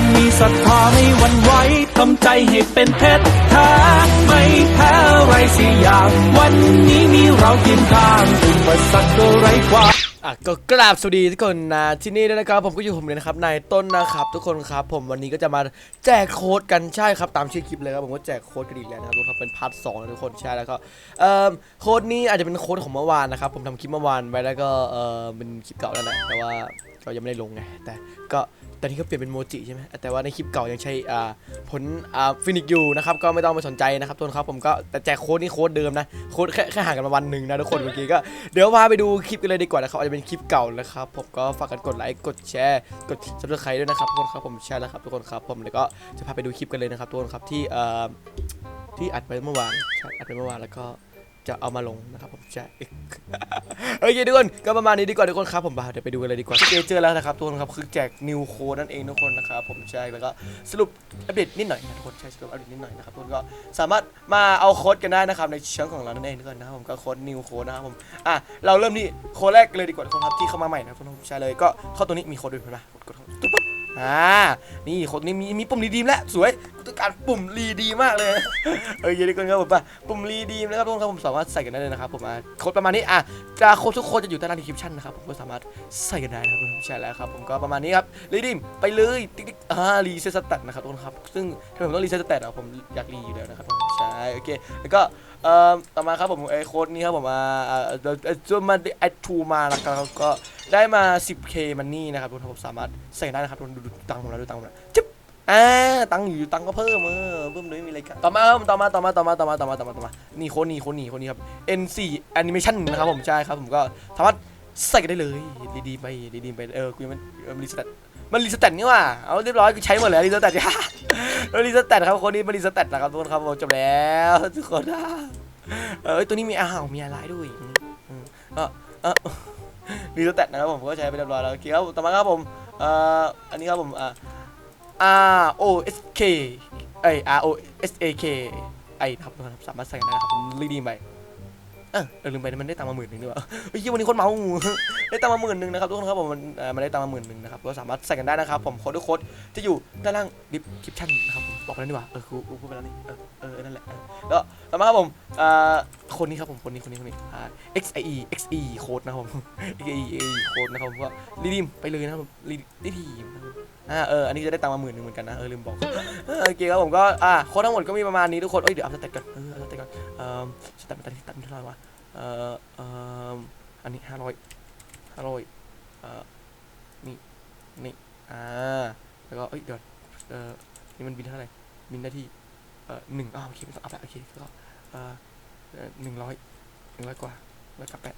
งมีศรัทธาไม่หวั่นไหวทำใจให้เป็นเพชรแท้ไม่แพ้ไรสิอย่าง วันนี้มีเราเคียงข้างอุปสรรคก็ไร้ความอะก็กราบสวัสดีทุกคนนะที่นี่ด้วยนะครับผมก็อยู่ผมเลยนะครับนายต้นนะครับทุกคนครับ ผมวันนี้ก็จะมาแจกโค้ดกันใช่ครับตามชื่อคลิปเลยครับผมก็แจกโค้ดกันอีกแล้วนะครับทุกคนเป็นพาร์ทสองแล้วทุกคนใช่แล้วก็เอ่อโค้ดนี้อาจจะเป็นโค้ดของเมื่อวานนะครับผมทำคลิปเมื่อวานไปแล้วก็เอ่อเป็นคลิปเก่าแล้วแหละแต่ว่า ก็ยังไม่ได้ลงไงแต่ก็ตอนนี้ก็เปลี่ยนเป็นโมจิใช่ไหมแต่ว่าในคลิปเก่ายังใช้อ่าผลอ่าฟินิกอยู่นะครับก็ไม่ต้องไปสนใจนะครับทุกคนครับผมก็แต่แจกโค้ดนี่โค้ดเดิมนะโค้ดแค่แค่ห่างกันมาวันหนึ่งนะทุกคนเมื่อกี้ก็เดี๋ยวพาไปดูคลิปกันเลยดีกว่านะครับอาจจะเป็นคลิปเก่านะครับผมก็ฝากกันกดไลค์กดแชร์กดซับสไครต์ด้วยนะครับทุกคนครับผมแชร์แล้วครับทุกคนครับผมแล้วก็จะพาไปดูคลิปกันเลยนะครับทุกคนครับที่เอ่อที่อัดไปเมื่อวานใช่อัดไปเมื่อวานแล้วก็ จะเอามาลงนะครับผมใช่โอเคทุกคนก็ประมาณนี้ดีกว่าทุกคนครับผมเดี๋ยวไปดูกันเลยดีกว่าเจอเจอแล้วนะครับทุกคนครับคือแจกนิวโคนั่นเองทุกคนนะครับผมใช่แล้วก็สรุปอัปเดตนิดหน่อยนะทุกคนใช่สรุปอัปเดตนิดหน่อยนะครับทุกคนก็สามารถมาเอาโค้ดกันได้นะครับในช่องของเรานั่นเองทุกคนนะครับผมก็โค้ดนิวโค้นะครับผมอะเราเริ่มที่โค้ดแรกเลยดีกว่าทุกคนครับที่เข้ามาใหม่นะครับทุกคนใช่เลยก็เข้าตัวนี้มีโค้ดด้วยเห็นะกดกดตุ๊บ อ่า นี่โค้ดนี้มีมีปุ่มรีดีมแล้วสวยต้องการปุ่มรีดีมากเลย เออเยอะดีคนครับผมป่ะปุ่มรีดีมนะครับทุกคนครับผมสามารถใส่กันได้เลยนะครับผมอะโค้ดประมาณนี้อะจะโค้ดทุกคนจะอยู่ใต้ล่างดีคริปชั่นนะครับผมก็สามารถใส่กันได้นะครับผมใช่แล้วครับผมก็ประมาณนี้ครับรีดีมไปเลยติ๊กติ๊กอ่ารีเซ็ตสแตทนะครับทุกคนครับซึ่งถ้าผมต้องรีเซ็ตสแตทอะผมอยากรีอยู่แล้วนะครับผม ใช่โอเคแล้วก็เอ่อต่อมาครับผมไอโค้ดนี้ครับผมอ่าเอ่อจนมาไอทูมานะครับก็ได้มา 10k มันนี่นะครับทุกคนผมสามารถใส่ได้นะครับทุกคนดูดูตังค์ผมแล้วดูตังค์ผมแล้วจิ๊บอ่าตังค์อยู่ตังค์ก็เพิ่มเออเพิ่มเลยไม่มีอะไรกันต่อมาครับต่อมาต่อมาต่อมาต่อมาต่อมาต่อมาต่อมานี่โค้ดนี้โค้ดนี้โค้ดนี้ครับ N4 Animation นะครับผมใช่ครับผมก็สามารถใส่กันได้เลยดีๆไปดีๆไปเออกูยังไม่เออรีสแตทมันรีสแตทนี่ว่าเอาเรียบร้อยกูใช้หมดแล้วรีสแตทจ้า แล้วรีสแตทครับคนนี้มันรีสแตทนะครับทุกคนครับผมจบแล้วทุกคนนะเออตัวนี้มีอาหารมีอะไรด้วยอืมเออมีตัวแตนะครับผมก็ใช้ไปเรียบร้อยแล้วโอเคครับต่อมาครับผมเอ่ออันนี้ครับผมอ่า R O S K ไอย R O S A K ไอนะครับทุกคนครับสามารถใส่ได้นะครับผมรีดีมไป เออเออลืมไปมันได้ตังค์มาหมื่นหนึ่งด้วยวะเฮ้ยวันนี้คนเมาได้ตังค์มาหมื่นหนึ่งนะครับทุกคนครับผมมันเออมันได้ตังค์มาหมื่นหนึ่งนะครับก็สามารถใส่กันได้นะครับผมโค้ดทุกโค้ดจะอยู่ด้านล่างดิสคริปชั่นนะครับผมบอกไปแล้วนี่หว่าเออกูกูพูดไปแล้วนี่เออเออนั่นแหละเออแล้วต่อมาครับผมอ่าคนนี้ครับผมคนนี้คนนี้คนนี้อ่า X I E X E โค้ดนะครับผม X I E โค้ดนะครับผมก็รีดีมไปเลยนะครับรีรีดีม อ่าเอออันนี้จะได้ตังค์มาหมื่นหนึ่งเหมือนกันนะเออลืมบอกโอเคครับผมก็อ่าโค้ดทั้งหมดก็มีประมาณนี้ทุกคนเอ้ยเดี๋ยวเอาสเตตก่อนเออเอาสเตตก่อนเอ่อสเตตมันตัดที่ตัดเท่าไหร่วะเอ่อเอ่ออันนี้ห้าร้อยห้าร้อยเอ่อนี่นี่อ่าแล้วก็เอ้ยเดี๋ยวเอ่อนี่มันบินเท่าไหร่บินได้ที่เอ่อหนึ่งอ้าวโอเคไม่ต้องอัพแล้วโอเคก็เอ่อหนึ่งร้อยหนึ่งร้อยกว่าร้อยกับแปด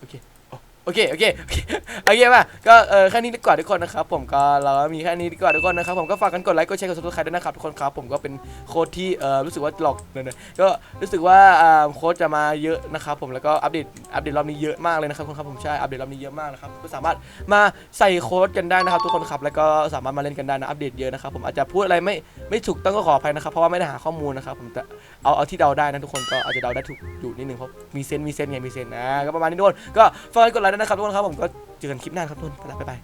โอเค โอเคโอเคโอเคโอเคป่ะก็เออแค่นี้ดีกว่าทุกคนนะครับผมก็เรามีแค่นี้ดีกว่าทุกคนนะครับผมก็ฝากกันกดไลค์กดแชร์กดซับสไครต์ด้วยนะครับทุกคนครับผมก็เป็นโค้ดที่เออรู้สึกว่าหลอกเนี่ยนะก็รู้สึกว่าอ่าโค้ดจะมาเยอะนะครับผมแล้วก็อัปเดตอัปเดตรอบนี้เยอะมากเลยนะครับทุกคนครับผมใช่อัปเดตรอบนี้เยอะมากนะครับก็สามารถมาใส่โค้ดกันได้นะครับทุกคนครับแล้วก็สามารถมาเล่นกันได้นะอัปเดตเยอะนะครับผมอาจจะพูดอะไรไม่ไม่ถูกต้องก็ขออภัยนะครับเพราะว่าไม่ได้หาข้อมูลนะครับผมแต่เอาเอาที่เดาได้นะทุกคนก็อาจจะเดาได้ถูกอยู่นิดนึงเพราะมีเซนมีเซนไงมีเซนนะก็ประมาณนี้ทุกคนก็ฝากกดไลค์ด้วยนะครับทุกคนครับผมก็เจอกันคลิปหน้าครับทุกคนไปละบ๊ายบาย